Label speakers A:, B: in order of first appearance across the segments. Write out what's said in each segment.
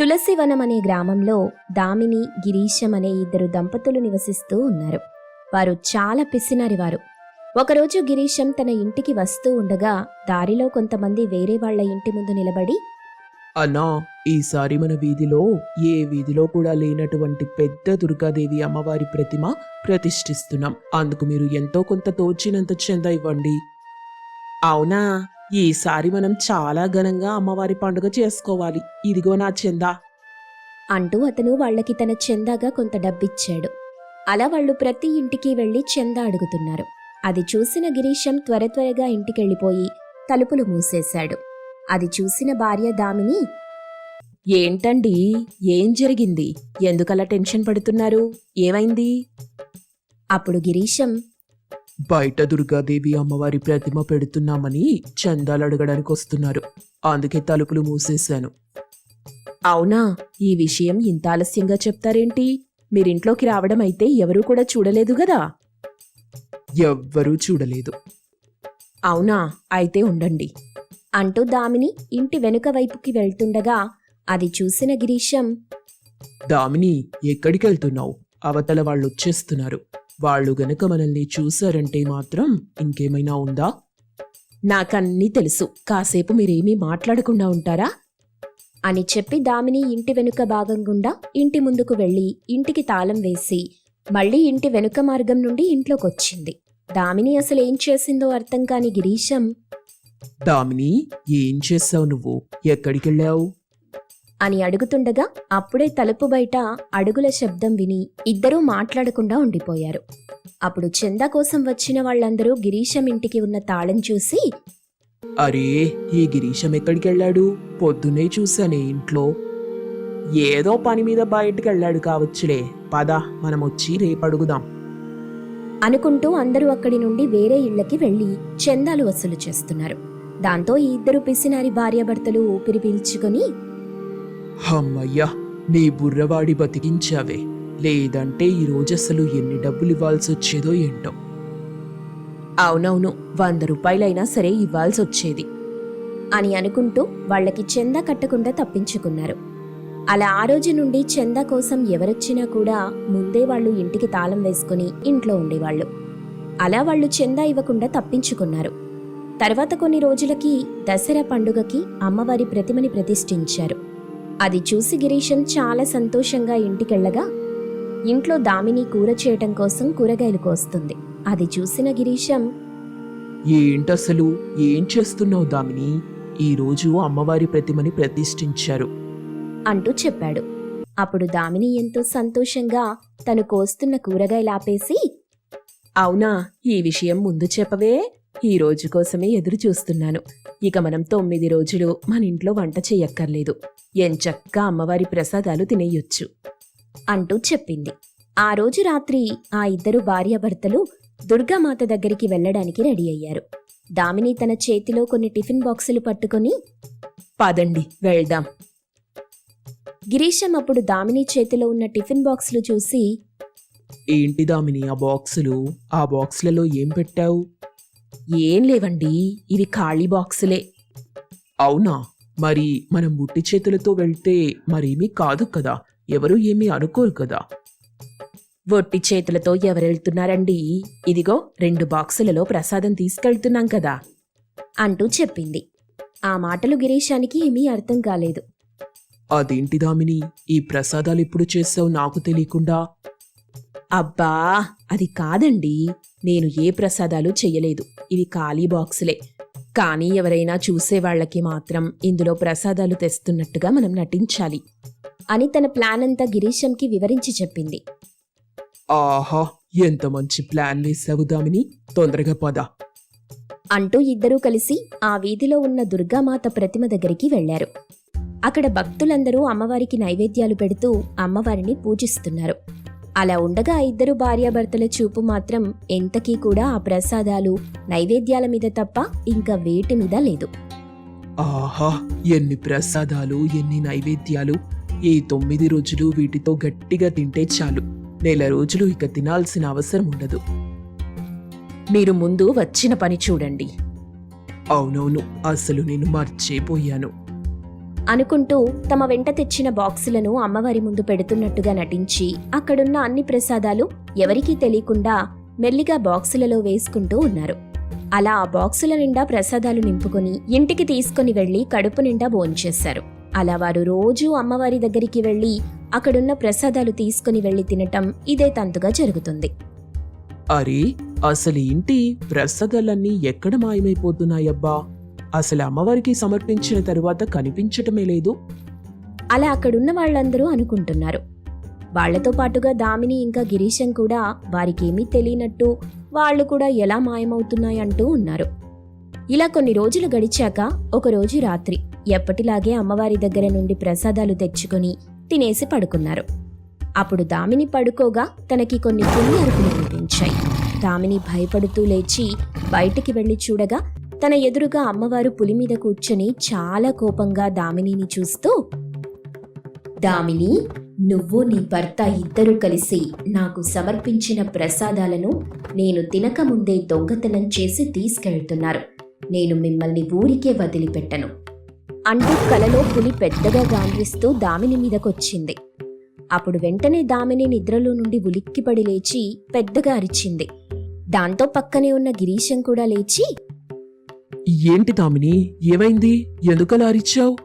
A: తులసివనం అనే గ్రామంలో దామిని గిరీశం అనే ఇద్దరు దంపతులు నివసిస్తూ ఉన్నారు. వారు చాలా పిసినారివారు. ఒకరోజు గిరీశం తన ఇంటికి వస్తూ ఉండగా దారిలో కొంతమంది వేరే వాళ్ళ ఇంటి ముందు నిలబడి
B: అన్నా ఈసారి మన వీధిలో ఏ వీధిలో కూడా లేనటువంటి పెద్ద దుర్గాదేవి అమ్మవారి ప్రతిమ ప్రతిష్ఠిస్తున్నాం. అందుకు మీరు ఎంతో కొంత తోచినంత చెంద ఇవ్వండి. అవునా? ఈసారి మనం చాలా ఘనంగా అమ్మవారి పండుగ చేసుకోవాలి. ఇదిగో నా చందా.
A: అంటూ అతను వాళ్ళకి తన చందాగా కొంత డబ్బిచ్చాడు. అలా వాళ్ళు ప్రతి ఇంటికి వెళ్ళి చందా అడుగుతున్నారు. అది చూసిన గిరీశం త్వర త్వరగా ఇంటికెళ్ళిపోయి తలుపులు మూసేశాడు. అది చూసిన భార్య దామిని
B: ఏంటండి? ఏం జరిగింది? ఎందుకలా టెన్షన్ పడుతున్నారు? ఏమైంది?
A: అప్పుడు గిరీశం
B: బయట దుర్గాదేవి అమ్మవారి ప్రతిమ పెడుతున్నామని చందాలు అడగడానికి వస్తున్నారు. అందుకే తలుపులు మూసేశాను. అవునా? ఈ విషయం ఇంత ఆలస్యంగా చెప్తారేంటి? మీరింట్లోకి రావడం అయితే ఎవరూ కూడా చూడలేదు గదా? ఎవ్వరూ చూడలేదు. అవునా? అయితే ఉండండి.
A: అంటూ దామిని ఇంటి వెనుక వైపుకి వెళ్తుండగా అది చూసిన గిరీశం
B: దామిని ఎక్కడికి వెళ్తున్నావు అవతల వాళ్ళు వచ్చేస్తున్నారు వాళ్ళు గనక మనల్ని చూశారంటే మాత్రం ఇంకేమైనా ఉందా? నాకన్నీ తెలుసు. కాసేపు మీరేమీ మాట్లాడకుండా ఉంటారా?
A: అని చెప్పి దామిని ఇంటి వెనుక భాగం గుండా ఇంటి ముందుకు వెళ్ళి ఇంటికి తాళం వేసి మళ్ళీ ఇంటి వెనుక మార్గం నుండి ఇంట్లోకొచ్చింది. దామిని అసలు ఏం చేసిందో అర్థం కాని గిరీశం
B: దామిని ఏం చేసావు నువ్వు? ఎక్కడికెళ్ళావు?
A: అని అడుగుతుండగా అప్పుడే తలుపు బయట అడుగుల శబ్దం విని ఇద్దరూ మాట్లాడకుండా ఉండిపోయారు. అప్పుడు చందా కోసం వచ్చిన వాళ్ళందరూ గిరీశం ఇంటికి ఉన్న తాళం చూసి
B: అరే ఈ గిరీశం ఎక్కడికెళ్ళాడు? పొద్దున్నే చూశానే ఇంట్లో. ఏదో పని మీద బయటకెళ్ళాడు కావచ్చులే. పద మనం వచ్చి రేపడుగుదాం.
A: అనుకుంటూ అందరూ అక్కడి నుండి వేరే ఇళ్ళకి వెళ్ళి చందాలు వసూలు చేస్తున్నారు. దాంతో ఈ ఇద్దరు పిసినారి భార్యాభర్తలు ఊపిరి పీల్చుకొని
B: అమ్మయ్యా నీ బుర్రవాడి బతికించావే. లేదంటే ఈ రోజు అసలు ఎన్ని డబ్బులు ఇవ్వాల్సి వచ్చేదో ఏంటో. అవునవును వంద రూపాయలైనా సరే ఇవ్వాల్సి వచ్చేది
A: అని అనుకుంటూ వాళ్ళకి చందా కట్టకుండా తప్పించుకున్నారు. అలా ఆ రోజు నుండి చందా కోసం ఎవరొచ్చినా కూడా ముందే వాళ్ళు ఇంటికి తాళం వేసుకుని ఇంట్లో ఉండేవాళ్ళు. అలా వాళ్ళు చందా ఇవ్వకుండా తప్పించుకున్నారు. తర్వాత కొన్ని రోజులకి దసరా పండుగకి అమ్మవారి ప్రతిమని ప్రతిష్ఠించారు. అది చూసి గిరీశం చాలా సంతోషంగా ఇంటికెళ్ళగా ఇంట్లో దామిని కూర చేయటం కోసం కూరగాయలు కోస్తుంది. అది చూసిన గిరీశం
B: ఏంటసలు? ఏం చేస్తున్నావు దామిని? ఈ రోజు అమ్మవారి ప్రతిమని ప్రతిష్ఠించారు.
A: అంటూ చెప్పాడు. అప్పుడు దామిని ఎంతో సంతోషంగా తను కోస్తున్న కూరగాయలు ఆపేసి
B: అవునా? ఈ విషయం ముందు చెప్పవే. ఈ రోజు కోసమే ఎదురు చూస్తున్నాను. ఇక మనం తొమ్మిది రోజులు మన ఇంట్లో వంట చెయ్యక్కర్లేదు. ఎంచక్కా అమ్మవారి ప్రసాదాలు తినేయొచ్చు
A: అంటూ చెప్పింది. ఆ రోజు రాత్రి ఆ ఇద్దరు భార్యాభర్తలు దుర్గామాత దగ్గరికి వెళ్ళడానికి రెడీ అయ్యారు. దామిని తన చేతిలో కొన్ని టిఫిన్ బాక్సులు పట్టుకొని
B: పదండి వెళ్దాం.
A: గిరీశం అప్పుడు దామిని చేతిలో ఉన్న టిఫిన్ బాక్సులు చూసి
B: ఏంటి దామిని ఆ బాక్సులు? ఆ బాక్సులలో ఏం పెట్టావు? ఏం లేవండి ఇవి ఖాళీ బాక్సులే. అవునా? మరి మనం ముట్టి చేతులతో వెళ్తే మరేమీ కాదు కదా ఎవరు ఏమీ అనుకోరు కదా. ఒట్టి చేతులతో ఎవరెళ్తున్నారండి? ఇదిగో రెండు బాక్సులలో ప్రసాదం తీసుకెళ్తున్నాం కదా.
A: అంటూ చెప్పింది. ఆ మాటలు గిరీశానికి ఏమీ అర్థం కాలేదు.
B: అదేంటి దామిని? ఈ ప్రసాదాలు ఎప్పుడు చేసావు నాకు తెలియకుండా? అబ్బా అది కాదండి. నేను ఏ ప్రసాదాలు చెయ్యలేదు. ఇవి ఖాళీ బాక్సులే. కానీ ఎవరైనా చూసే వాళ్ళకి మాత్రం ఇందులో ప్రసాదాలు తెస్తున్నట్టుగా మనం నటించాలి
A: అని తన ప్లాన్ అంతా గిరీశంకి వివరించి చెప్పింది.
B: ఆహా ఎంత మంచి ప్లాన్ వేసావు దామిని తొందరగా పద.
A: అంటూ ఇద్దరూ కలిసి ఆ వీధిలో ఉన్న దుర్గామాత ప్రతిమ దగ్గరికి వెళ్ళారు అక్కడ భక్తులందరూ అమ్మవారికి నైవేద్యాలు పెడుతూ అమ్మవారిని పూజిస్తున్నారు. అలా ఉండగా ఇద్దరు భార్యాభర్తల చూపు మాత్రం ఎంతకీ కూడా ఆ ప్రసాదాలు నైవేద్యాల మీద తప్ప ఇంకా వేటి మీద లేదు.
B: ఆహా ఎన్ని ప్రసాదాలు ఎన్ని నైవేద్యాలు. ఈ తొమ్మిది రోజులు వీటితో గట్టిగా తింటే చాలు. నెల రోజులు ఇక తినాల్సిన అవసరం ఉండదు. మీరు ముందు వచ్చిన పని చూడండి. అవునవును అసలు నేను మర్చిపోయాను.
A: అనుకుంటూ తమ వెంట తెచ్చిన బాక్సులను అమ్మవారి ముందు పెడుతున్నట్టుగా నటించి అక్కడున్న అన్ని ప్రసాదాలు ఎవరికీ తెలియకుండా మెల్లిగా బాక్సులలో వేసుకుంటూ ఉన్నారు. అలా ఆ బాక్సుల నిండా ప్రసాదాలు నింపుకొని ఇంటికి తీసుకొని వెళ్ళి కడుపు నిండా భోంచేశారు. అలా వారు రోజూ అమ్మవారి దగ్గరికి వెళ్ళి అక్కడున్న ప్రసాదాలు తీసుకుని వెళ్ళి తినటం ఇదే తంతుగా జరుగుతుంది.
B: అరే అసలు ఏంటి? ప్రసాదాలన్నీ ఎక్కడ మాయమైపోతున్నాయబ్బా? అసలు అమ్మవారికి సమర్పించిన తరువాత కనిపించటమే లేదు.
A: అలా అక్కడున్న వాళ్ళందరూ అనుకుంటున్నారు. వాళ్ళతో పాటుగా దామిని ఇంకా గిరీశం కూడా వారికేమీ తెలియనట్టు వాళ్ళు కూడా ఎలా మాయమవుతున్నాయంటూ ఉన్నారు. ఇలా కొన్ని రోజులు గడిచాక ఒకరోజు రాత్రి ఎప్పటిలాగే అమ్మవారి దగ్గర నుండి ప్రసాదాలు తెచ్చుకొని తినేసి పడుకున్నారు. అప్పుడు దామిని పడుకోగా తనకి కొన్ని పులి అరుపులు వినిపించాయి దామిని భయపడుతూ లేచి బయటికి వెళ్ళి చూడగా తన ఎదురుగా అమ్మవారు పులి మీద కూర్చొని చాలా కోపంగా దామినిని చూస్తూ దామిని నువ్వు నీ భర్త ఇద్దరూ కలిసి నాకు సమర్పించిన ప్రసాదాలను నేను తినకముందే దొంగతనం చేసి తీసుకెళ్తున్నారు. నేను మిమ్మల్ని ఊరికే వదిలిపెట్టను. అంటూ కలలో పులి పెద్దగా గాండ్రిస్తూ దామిని మీదకొచ్చింది. అప్పుడు వెంటనే దామిని నిద్రలో నుండి ఉలిక్కిపడి లేచి పెద్దగా అరిచింది. దాంతో పక్కనే ఉన్న గిరీశం కూడా లేచి
B: ఏంటి దామిని? ఏమైంది? ఎందుకలా అరిచావు?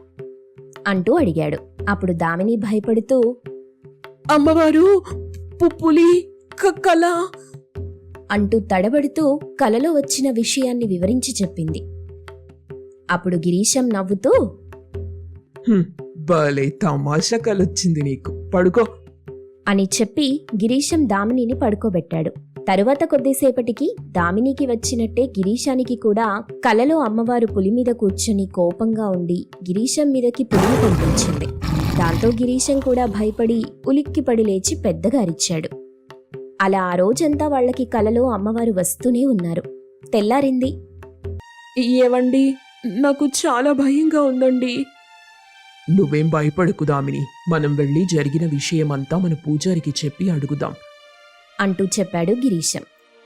A: అంటూ అడిగాడు. అప్పుడు దామిని భయపడుతూ
B: అమ్మవారు పు- పులి క- కల
A: అంటూ తడబడుతూ కలలో వచ్చిన విషయాన్ని వివరించి చెప్పింది. అప్పుడు గిరీశం నవ్వుతూ
B: భలే తమాషా కలొచ్చింది నీకు. పడుకో.
A: అని చెప్పి గిరీశం దామినిని పడుకోబెట్టాడు. తరువాత కొద్దిసేపటికి దామినికి వచ్చినట్టే గిరీశానికి కూడా కలలో అమ్మవారు పులి మీద కూర్చొని కోపంగా ఉండి గిరీశం మీదకి పులిని పంపించింది. దాంతో గిరీశం కూడా భయపడి ఉలిక్కిపడి లేచి పెద్దగా అరిచాడు. అలా ఆ రోజంతా వాళ్ళకి కలలో అమ్మవారు వస్తూనే ఉన్నారు. తెల్లారింది.
B: ఏవండి? నాకు చాలా భయంగా ఉందండి. నువ్వేం భయపడకు దామిని. మనం వెళ్ళి జరిగిన విషయమంతా మన పూజారికి చెప్పి అడుగుదాం.
A: అంటూ చెప్పాడు గిరీశం.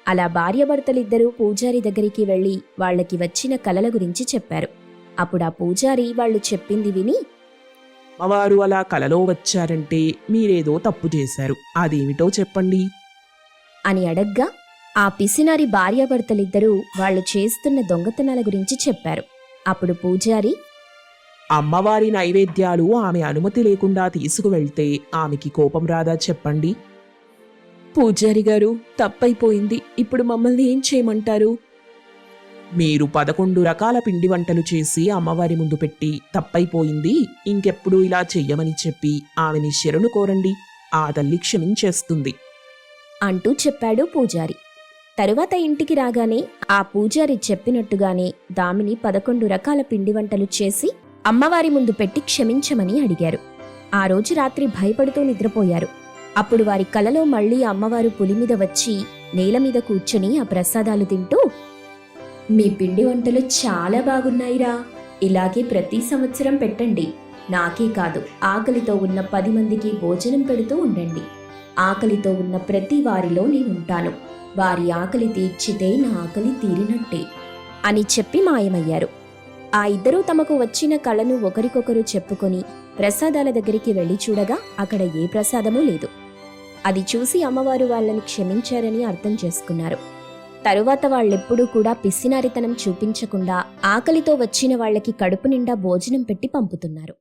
A: అలా భార్యాభర్తలిద్దరూ పూజారి దగ్గరికి వెళ్ళి వాళ్ళకి వచ్చిన కలల గురించి చెప్పారు. అప్పుడు ఆ పూజారి వాళ్ళు చెప్పింది విని
B: అమ్మవారు అలా కలలో వచ్చారంటే మీరేదో తప్పు చేశారు. అదేమిటో చెప్పండి.
A: అని అడగ్గా ఆ పిసినారి భార్యాభర్తలిద్దరూ వాళ్ళు చేస్తున్న దొంగతనాల గురించి చెప్పారు. అప్పుడు పూజారి
B: అమ్మవారి నైవేద్యాలు ఆమె అనుమతి లేకుండా తీసుకువెళ్తే ఆమెకి కోపం రాదా చెప్పండి. పూజారి గారు తప్పైపోయింది. ఇప్పుడు మమ్మల్ని ఏం చేయమంటారు? మీరు పదకొండు రకాల పిండి వంటలు చేసి అమ్మవారి ముందు పెట్టి తప్పైపోయింది. ఇంకెప్పుడు ఇలా చెయ్యమని చెప్పి ఆమెని శరణు కోరండి. ఆ తల్లి క్షమించేస్తుంది
A: అంటూ చెప్పాడు పూజారి. తరువాత ఇంటికి రాగానే ఆ పూజారి చెప్పినట్టుగానే దామిని పదకొండు రకాల పిండి వంటలు చేసి అమ్మవారి ముందు పెట్టి క్షమించమని అడిగారు. ఆ రోజు రాత్రి భయపడుతూ నిద్రపోయారు. అప్పుడు వారి కలలో మళ్ళీ అమ్మవారు పులి మీద వచ్చి నేల మీద కూర్చొని ఆ ప్రసాదాలు తింటూ మీ పిండి వంటలు చాలా బాగున్నాయిరా. ఇలాగే ప్రతి సంవత్సరం పెట్టండి. నాకే కాదు ఆకలితో ఉన్న పది మందికి భోజనం పెడుతూ ఉండండి. ఆకలితో ఉన్న ప్రతి వారిలో నేనుంటాను. వారి ఆకలి తీర్చితే నా ఆకలి తీరినట్టే అని చెప్పి మాయమయ్యారు. ఆ ఇద్దరూ తమకు వచ్చిన కళను ఒకరికొకరు చెప్పుకొని ప్రసాదాల దగ్గరికి వెళ్ళి చూడగా అక్కడ ఏ ప్రసాదమూ లేదు. అది చూసి అమ్మవారు వాళ్ళని క్షమించారని అర్థం చేసుకున్నారు. తరువాత వాళ్ళెప్పుడూ కూడా పిసినారితనం చూపించకుండా ఆకలితో వచ్చిన వాళ్ళకి కడుపు నిండా భోజనం పెట్టి పంపుతున్నారు.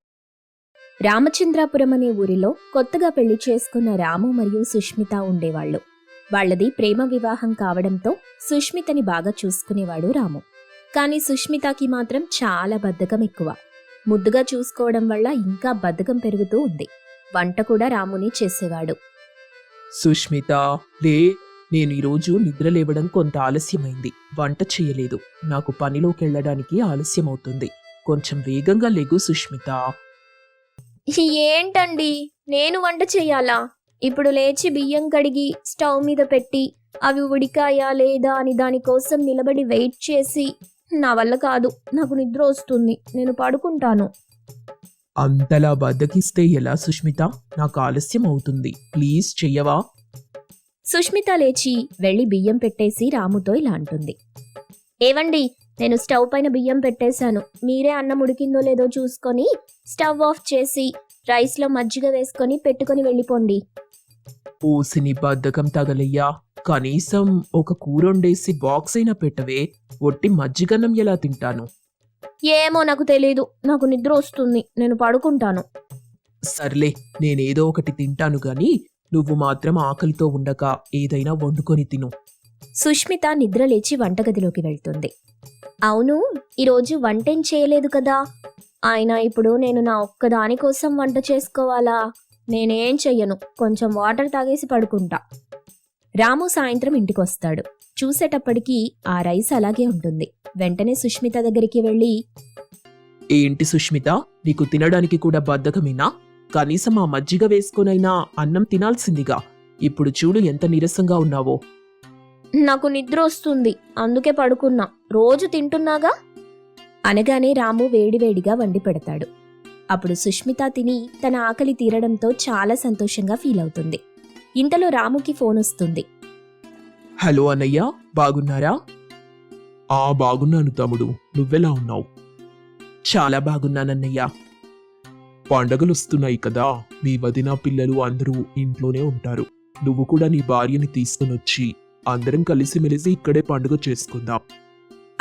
A: రామచంద్రాపురం అనే ఊరిలో కొత్తగా పెళ్ళి చేసుకున్న రాము మరియు సుష్మిత ఉండేవాళ్ళు. వాళ్ళది ప్రేమ వివాహం కావడంతో సుష్మితని బాగా చూసుకునేవాడు రాము. కానీ సుష్మితకి మాత్రం చాలా బద్ధకం ఎక్కువ. ముద్దుగా చూసుకోవడం వల్ల ఇంకా బద్ధకం పెరుగుతూ ఉంది. వంట కూడా రాముని చేసేవాడు.
B: సుష్మిత లే నేను ఈరోజు నిద్ర లేవడం కొంత ఆలస్యమైంది. వంట చేయలేదు. నాకు పనిలోకి వెళ్ళడానికి ఆలస్యమవుతుంది. కొంచెం వేగంగా లేగు సుష్మిత.
A: ఏంటండి? నేను వంట చేయాలా? ఇప్పుడు లేచి బియ్యం కడిగి స్టవ్ మీద పెట్టి అవి ఉడికాయా లేదా అని దానికోసం నిలబడి వెయిట్ చేసి నా వల్ల కాదు. నాకు నిద్ర వస్తుంది. నేను పడుకుంటాను.
B: అంతలా బద్దకిస్తే ఎలా సుష్మిత? నాకు ఆలస్యం అవుతుంది ప్లీజ్ చెయ్యవా?
A: సుష్మిత లేచి వెళ్ళి బియ్యం పెట్టేసి రాముతో ఇలా అంటుంది. ఏవండి నేను స్టవ్ పైన బియ్యం పెట్టేశాను. మీరే అన్నం ఉడికిందో లేదో చూసుకొని స్టవ్ ఆఫ్ చేసి రైస్లో మజ్జిగ వేసుకొని పెట్టుకొని వెళ్ళిపోండి.
B: ఓసిని బద్ధకం తగలయ్యా. కనీసం ఒక కూరొండేసి బాక్స్ అయినా పెట్టవే. ఒట్టి మజ్జిగన్నం ఎలా తింటాను?
A: ఏమో నాకు తెలీదు. నాకు నిద్ర వస్తుంది. నేను పడుకుంటాను.
B: సర్లే నేనేదో ఒకటి తింటాను గాని నువ్వు మాత్రం ఆకలితో ఉండక ఏదైనా వండుకొని తిను.
A: సుష్మిత నిద్రలేచి వంటగదిలోకి వెళ్తుంది. అవును ఈరోజు వంటేం చేయలేదు కదా? అయినా ఇప్పుడు నేను నా ఒక్కదాని కోసం వంట చేసుకోవాలా? నేనేం చెయ్యను. కొంచెం వాటర్ తాగేసి పడుకుంటా. రాము సాయంత్రం ఇంటికొస్తాడు. చూసేటప్పటికి ఆ రైస్ అలాగే ఉంటుంది. వెంటనే సుష్మిత దగ్గరికి వెళ్ళి
B: ఏంటి సుష్మిత? నీకు తినడానికి కూడా బద్ధకమేనా కనీసం ఆ మజ్జిగ వేసుకొనైనా అన్నం తినాల్సిందిగా. ఇప్పుడు చూడు ఎంత నీరసంగా ఉన్నావో.
A: నాకు నిద్ర వస్తుంది. అందుకే పడుకున్నా. రోజు తింటున్నాగా? అనగానే రాము వేడివేడిగా వండి పెడతాడు. అప్పుడు సుష్మిత తిని తన ఆకలి తీరడంతో చాలా సంతోషంగా ఫీల్ అవుతుంది. ఇంతలో రాముకి ఫోన్ వస్తుంది.
B: హలో అన్నయ్య బాగున్నారా? ఆ బాగున్నాను తమ్ముడు. నువ్వెలా ఉన్నావు? చాలా బాగున్నానన్నయ్య. పండగలు వస్తున్నాయి కదా మీ వదిన పిల్లలు అందరూ ఇంట్లోనే ఉంటారు. నువ్వు కూడా నీ భార్యని తీసుకుని వచ్చి అందరం కలిసిమెలిసి ఇక్కడే పండుగ చేసుకుందాం.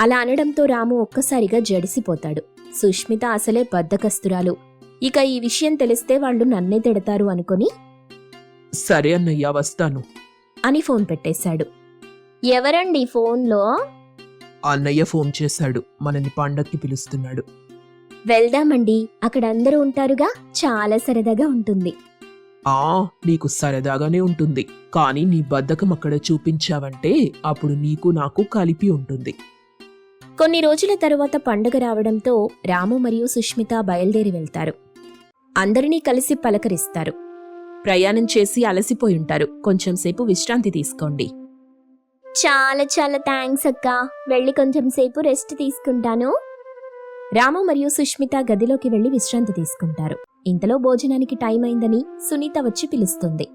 A: అలా అనడంతో రాము ఒక్కసారిగా జడిసిపోతాడు. సుష్మిత అసలే బద్దకస్తురాలు. ఇక ఈ విషయం తెలిస్తే వాళ్ళు నన్నే తిడతారు అనుకొని
B: సరే అన్నయ్య వస్తాను.
A: అని ఫోన్ పెట్టేశాడు. ఎవరండి ఫోన్లో?
B: అన్నయ్య ఫోన్ చేశాడు. మనని పండక్కి పిలుస్తున్నాడు.
A: వెళ్దామండి. అక్కడ అందరూ ఉంటారుగా? చాలా సరదాగా ఉంటుంది.
B: ఆ నీకు సరదాగానే ఉంటుంది. కానీ నీ బద్ధకం అక్కడ చూపించావంటే అప్పుడు నీకు నాకు కలిపి ఉంటుంది.
A: కొన్ని రోజుల తరువాత పండుగ రావడంతో రాము మరియు సుష్మిత బయలుదేరి వెళ్తారు. అందరినీ కలిసి పలకరిస్తారు. ప్రయాణం చేసి అలసిపోయి ఉంటారు. కొంచెం సేపు విశ్రాంతి తీసుకోండి. చాలా చాలా థ్యాంక్స్ అక్క. వెళ్ళి కొంచెం సేపు రెస్ట్ తీసుకుంటాను. రాము మరియు సుష్మిత గదిలోకి వెళ్ళి విశ్రాంతి తీసుకుంటారు. ఇంతలో భోజనానికి టైం అయిందని సునీత వచ్చి పిలుస్తుంది.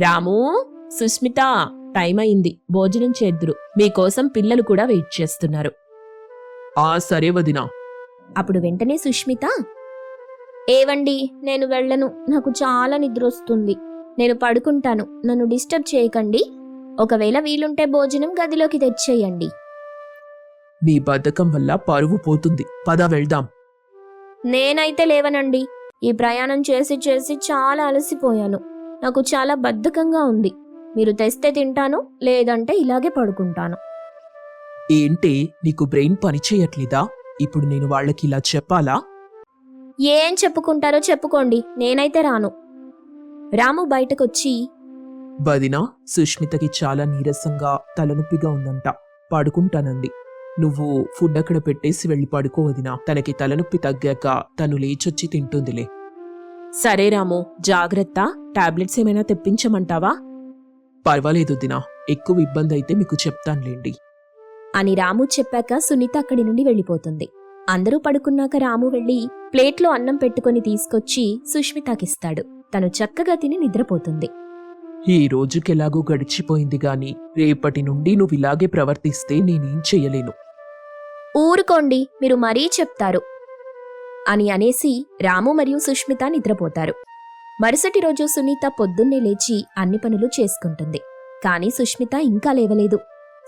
A: రాము సుష్మిత టైం అయింది. భోజనం చేద్దురు. మీకోసం పిల్లలు కూడా వెయిట్ చేస్తున్నారు.
B: ఆ సరే వదినా.
A: అప్పుడు వెంటనే సుష్మిత ఏవండి నేను వెళ్ళను. నాకు చాలా నిద్ర వస్తుంది. నేను పడుకుంటాను. నన్ను డిస్టర్బ్ చేయకండి. ఒకవేళ వీలుంటే భోజనం గదిలోకి తెచ్చేయండి.
B: నీ బద్ధకం వల్ల పరువు పోతుంది. పద వెళ్దాం.
A: నేనైతే లేవనండి. ఈ ప్రయాణం చేసి చేసి చాలా అలసిపోయాను. నాకు చాలా బద్ధకంగా ఉంది. మీరు తెస్తే తింటాను లేదంటే ఇలాగే పడుకుంటాను.
B: ఏంటి? నీకు బ్రెయిన్ పనిచేయట్లేదా ఇప్పుడు నేను వాళ్ళకి ఇలా చెప్పాలా?
A: ఏం చెప్పుకుంటారో చెప్పుకోండి. నేనైతే రాను. రాము బయటకొచ్చి
B: వదినా సుష్మితకి చాలా నీరసంగా తలనొప్పిగా ఉందంట. పడుకుంటానంది. నువ్వు ఫుడ్ అక్కడ పెట్టేసి వెళ్ళి పడుకో వదినా. తనకి తలనొప్పి తగ్గాక తను లేచొచ్చి తింటుందిలే.
A: సరే రాము జాగ్రత్త. టాబ్లెట్స్ ఏమైనా తెప్పించమంటావా?
B: పర్వాలేదు దినా ఎక్కువ ఇబ్బంది అయితే మీకు చెప్తానులేండి.
A: అని రాము చెప్పాక సునీత అక్కడి నుండి వెళ్ళిపోతుంది. అందరూ పడుకున్నాక రాము వెళ్ళి ప్లేట్లో అన్నం పెట్టుకొని తీసుకొచ్చి సుష్మితకిస్తాడు. తను చక్కగా తిని నిద్రపోతుంది.
B: ఈ రోజుకెలాగో గడిచిపోయింది గాని రేపటి నుండి నువ్వు ఇలాగే ప్రవర్తిస్తే నేనేం చెయ్యలేను
A: ఊరుకోండి మీరు మరీ చెప్తారు. అని అనేసి రాము మరియు సుష్మిత నిద్రపోతారు. మరుసటి రోజు సునీత పొద్దున్నే లేచి అన్ని పనులు చేసుకుంటుంది. కానీ సుష్మిత ఇంకా లేవలేదు.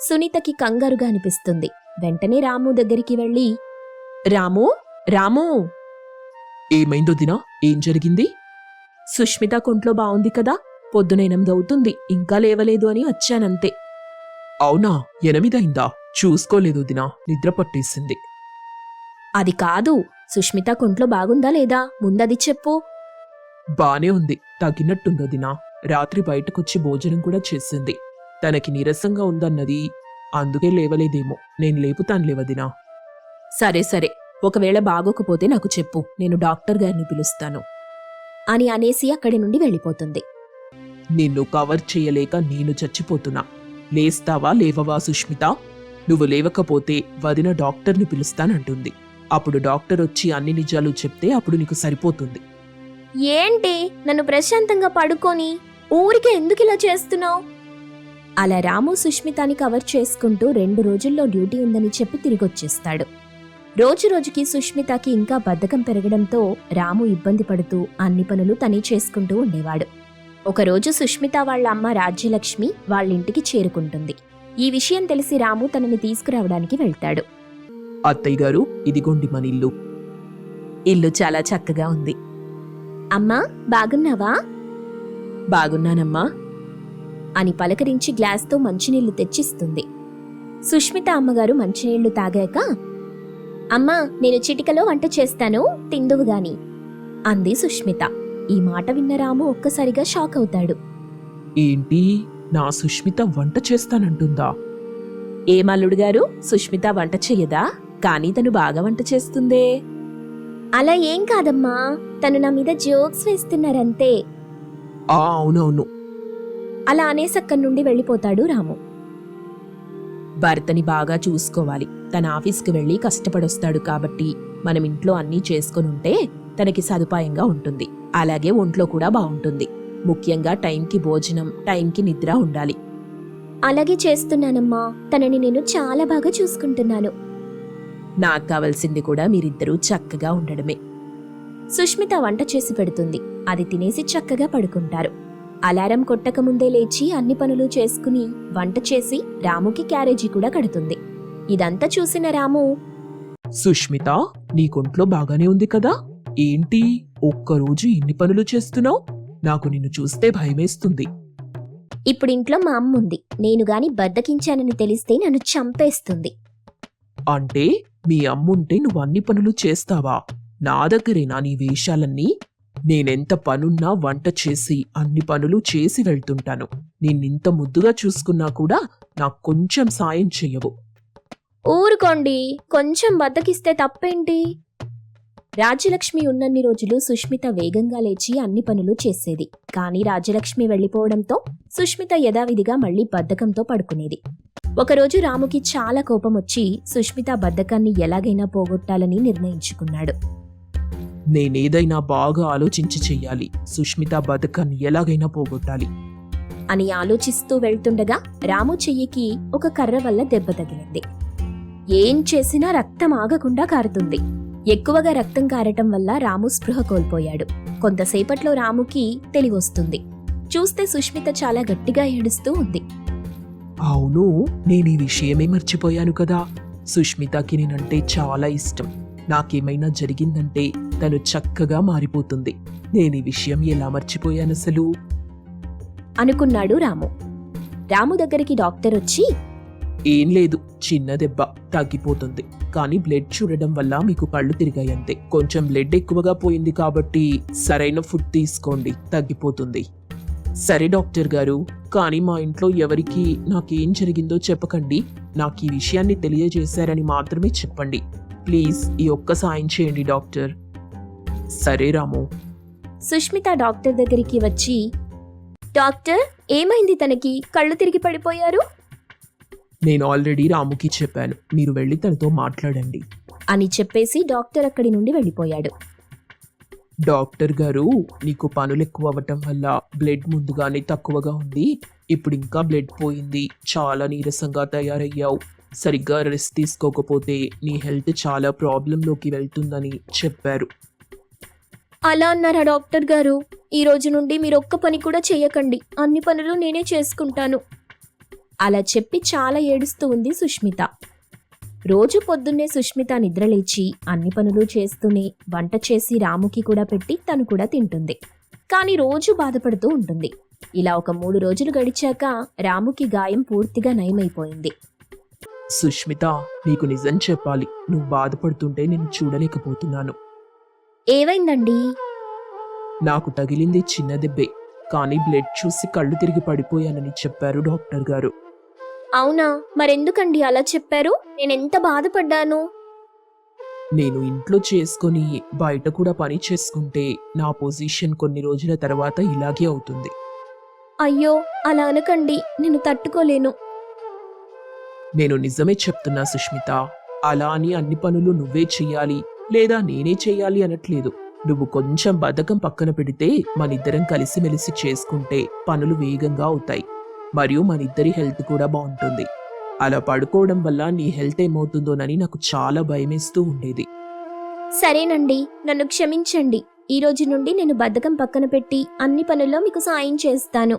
A: సునీతకి కంగారుగా అనిపిస్తుంది. వెంటనే రాము దగ్గరికి వెళ్ళి రాము? రాము?
B: ఏమైందో దినా? ఏం జరిగింది?
A: సుష్మిత కొంట్లో బావుంది కదా. పొద్దున ఎనిమిది అవుతుంది ఇంకా లేవలేదు అని వచ్చానంతే.
B: అవునా? ఎనిమిదైందా? చూసుకోలేదు దినా నిద్ర పట్టేసింది.
A: అది కాదు సుష్మిత కొంట్లో బాగుందా లేదా? ముందది చెప్పు.
B: బానే ఉంది తగినట్టుందో దినా? రాత్రి బయటకొచ్చి భోజనం కూడా చేసింది. తనకి నీరసంగా ఉందన్నది అందుకే లేవలేదేమో. నేను లేపుతాను లేవదినా
A: సరే సరే. ఒకవేళ బాగోకపోతే నాకు చెప్పు నేను డాక్టర్ గారిని పిలుస్తాను. అని అనేసి అక్కడి నుండి వెళ్ళిపోతుంది.
B: నిన్ను కవర్ చేయలేక నేను చచ్చిపోతున్నా. లేస్తావా లేవవా సుష్మిత? నువ్వు లేవకపోతే వదిన డాక్టర్ని పిలుస్తానంటుంది. అప్పుడు డాక్టర్ వచ్చి అన్ని నిజాలు చెప్తే అప్పుడు నీకు సరిపోతుంది.
A: ఏంటి? నన్ను ప్రశాంతంగా పడుకొని ఊరికే ఎందుకు ఇలా చేస్తున్నావు? అలా రాము సుష్మితని కవర్ చేసుకుంటూ రెండు రోజుల్లో డ్యూటీ ఉందని చెప్పి తిరిగొచ్చేస్తాడు. రోజు రోజుకి సుష్మితకి ఇంకా బద్ధకం పెరగడంతో రాము ఇబ్బంది పడుతూ అన్ని పనులు తనే చేసుకుంటూ ఉండేవాడు. ఒకరోజు సుష్మిత వాళ్ళ అమ్మ రాజ్యలక్ష్మి వాళ్ళ ఇంటికి చేరుకుంటుంది. ఈ విషయం తెలిసి రాము తనని తీసుకురావడానికి వెళ్తాడు.
B: అత్తయ్య గారు ఇదిగోండి మన ఇల్లు.
A: ఇల్లు చాలా చక్కగా ఉంది. అమ్మా బాగున్నావా?
B: బాగున్నానమ్మా.
A: అని పలకరించి గ్లాస్తో మంచినీళ్ళు తెచ్చిస్తుంది. సుష్మిత అమ్మగారు మంచినీళ్ళు తాగాక అమ్మా నేను చిటికలో వంట చేస్తాను తిందువు గాని అంది సుష్మిత. ఈ మాట విన్న రాము ఒక్కసారిగా షాక్ అవుతాడు.
B: ఏంటి? నా సుష్మిత వంట చేస్తానంటుందా?
A: ఏమల్లుడు గారు సుష్మిత వంట చెయ్యదా కానీ తను బాగా వంట చేస్తుందే. అలా ఏం కాదమ్మా. తను నా మీద జోక్స్ వేస్తున్నారంతే.
B: ఆ అవునవును.
A: అలా అనేసక్కడి నుండి వెళ్ళిపోతాడు రాము.
B: భర్తని బాగా చూసుకోవాలి. తన ఆఫీస్కి వెళ్ళి కష్టపడొస్తాడు కాబట్టి మనం ఇంట్లో అన్నీ చేసుకొని ఉంటే తనకి సదుపాయంగా ఉంటుంది. అలాగే ఒంట్లో కూడా బాగుంటుంది. ముఖ్యంగా టైంకి భోజనం టైంకి నిద్ర ఉండాలి.
A: అలాగే చేస్తున్నానమ్మా. తనని నేను చాలా బాగా చూసుకుంటున్నాను.
B: నాకు కావలసింది కూడా మీరిద్దరూ చక్కగా ఉండడమే.
A: సుష్మిత వంట చేసి పెడుతుంది. అది తినేసి చక్కగా పడుకుంటారు. అలారం కొట్టక ముందే లేచి అన్ని పనులు చేసుకుని వంట చేసి రాముకి క్యారేజీ కూడా కడుతుంది. ఇదంతా చూసిన రాము
B: సుష్మిత నీకొంట్లో బాగానే ఉంది కదా? ఏంటి ఒక్కరోజు ఇన్ని పనులు చేస్తున్నావు? నాకు నిన్ను చూస్తే భయమేస్తుంది.
A: ఇప్పుడు ఇంట్లో మా అమ్మ ఉంది. నేను గాని బద్దకించానని తెలిస్తే నన్ను చంపేస్తుంది.
B: అంటే మీ అమ్ముంటే నువ్వు అన్ని పనులు చేస్తావా? నా దగ్గరేనా నీ వేషాలన్నీ? నేనెంత పనున్నా వంట చేసి అన్ని పనులు చేసి వెళ్తుంటాను. నిన్నింత ముద్దుగా చూసుకున్నా కూడా నాకు కొంచెం సాయం చెయ్యవు.
A: ఊరుకోండి. కొంచెం బద్దకిస్తే తప్పేంటి? రాజ్యలక్ష్మి ఉన్నన్ని రోజులు సుష్మిత వేగంగా లేచి అన్ని పనులు చేసేది. కానీ రాజ్యలక్ష్మి వెళ్ళిపోవడంతో సుష్మిత యథావిధిగా మళ్ళీ బద్ధకంతో పడుకునేది. ఒకరోజు రాముకి చాలా కోపం వచ్చి సుష్మిత బద్ధకాన్ని ఎలాగైనా పోగొట్టాలని నిర్ణయించుకున్నాడు.
B: నేనేదైనా బాగా ఆలోచించి చెయ్యాలి. సుష్మిత బతుకన్ని ఎలాగైనా పోగొట్టాలి.
A: అని ఆలోచిస్తూ వెళ్తుండగా రాము చెయ్యికి ఒక కర్ర వల్ల దెబ్బ తగిలింది. ఏం చేసినా రక్తం ఆగకుండా కారుతుంది. ఎక్కువగా రక్తం కారటం వల్ల రాము స్పృహ కోల్పోయాడు. కొంతసేపట్లో రాముకి తెలివొస్తుంది చూస్తే సుష్మిత చాలా గట్టిగా ఏడుస్తూ ఉంది.
B: అవును నేను ఈ విషయమే మర్చిపోయాను కదా. సుష్మితకి నేనంటే చాలా ఇష్టం. నాకేమైనా జరిగిందంటే తను చక్కగా మారిపోతుంది. నేను ఈ విషయం ఎలా మర్చిపోయాను అసలు?
A: అనుకున్నాడు రాము. రాము దగ్గరికి డాక్టర్ వచ్చి
B: ఏం లేదు చిన్న దెబ్బ తగ్గిపోతుంది. కానీ బ్లడ్ చూడడం వల్ల మీకు కళ్ళు తిరిగాయంతే కొంచెం బ్లడ్ ఎక్కువగా పోయింది కాబట్టి సరైన ఫుడ్ తీసుకోండి తగ్గిపోతుంది. సరే డాక్టర్ గారు కానీ మా ఇంట్లో ఎవరికి నాకేం జరిగిందో చెప్పకండి. నాకు ఈ విషయాన్ని తెలియజేశారని మాత్రమే చెప్పండి. ప్లీజ్ ఈ ఒక్క సాయం చేయండి డాక్టర్. సరే రాము.
A: సుష్మిత డాక్టర్ దగ్గరికి వచ్చి డాక్టర్ ఏమైంది తనకి? కళ్ళు తిరిగి పడిపోయారు?
B: నేను ఆల్రెడీ రాముకి చెప్పాను. మీరు వెళ్ళి తనతో మాట్లాడండి.
A: అని చెప్పేసి డాక్టర్ అక్కడి నుండి వెళ్ళిపోయాడు.
B: డాక్టర్ గారు నీకు పనులు ఎక్కువ అవ్వటం వల్ల బ్లడ్ ముందుగానే తక్కువగా ఉంది. ఇప్పుడు ఇంకా బ్లడ్ పోయింది. చాలా నీరసంగా తయారయ్యావు. సరిగ్గా రెస్ట్ తీసుకోకపోతే నీ హెల్త్ చాలా ప్రాబ్లంలోకి వెళ్తుందని చెప్పారు.
A: అలా అన్నారా డాక్టర్ గారు? ఈ రోజు నుండి మీరు ఒక్క పని కూడా చేయకండి. అన్ని పనులు నేనే చేసుకుంటాను. అలా చెప్పి చాలా ఏడుస్తూ ఉంది సుష్మిత. రోజు పొద్దున్నే సుష్మిత నిద్రలేచి అన్ని పనులు చేస్తూనే వంట చేసి రాముకి కూడా పెట్టి తను కూడా తింటుంది. కానీ రోజు బాధపడుతూ ఉంటుంది. ఇలా ఒక మూడు రోజులు గడిచాక రాముకి గాయం పూర్తిగా నయమైపోయింది.
B: సుష్మిత నీకు నిజం చెప్పాలి. నువ్వు బాధపడుతుంటే నేను చూడలేకపోతున్నాను.
A: ఏమైందండి
B: నాకు తగిలింది చిన్న దెబ్బే. కానీ బ్లడ్ చూసి కళ్ళు తిరిగి పడిపోయానని చెప్పారు డాక్టర్ గారు.
A: అవునా? మరెందుకండి అలా చెప్పారు? నేనెంత బాధపడ్డాను?
B: నేను ఇంట్లో చేసుకొని బయట కూడా పని చేసుకుంటే నా పొజిషన్ కొన్ని రోజుల తర్వాత ఇలాగే అవుతుంది.
A: అయ్యో అలా అనకండి. నేను తట్టుకోలేను.
B: నేను నిజమే చెప్తున్నా సుష్మిత అలా అని అన్ని పనులు నువ్వే చెయ్యాలి లేదా నేనే చెయ్యాలి అనట్లేదు. నువ్వు కొంచెం బద్ధకం పక్కన పెడితే మనిద్దరం కలిసిమెలిసి చేసుకుంటే పనులు వేగంగా అవుతాయి. మరియు మన ఇద్దరి హెల్త్ కూడా బాగుంటుంది. అలా పడుకోవడం వల్ల నీ హెల్త్ ఏమవుతుందోనని నాకు చాలా భయమేస్తూ ఉండేది.
A: సరేనండి నన్ను క్షమించండి. ఈ రోజు నుండి నేను బద్ధకం పక్కన పెట్టి అన్ని పనుల్లో మీకు సాయం చేస్తాను.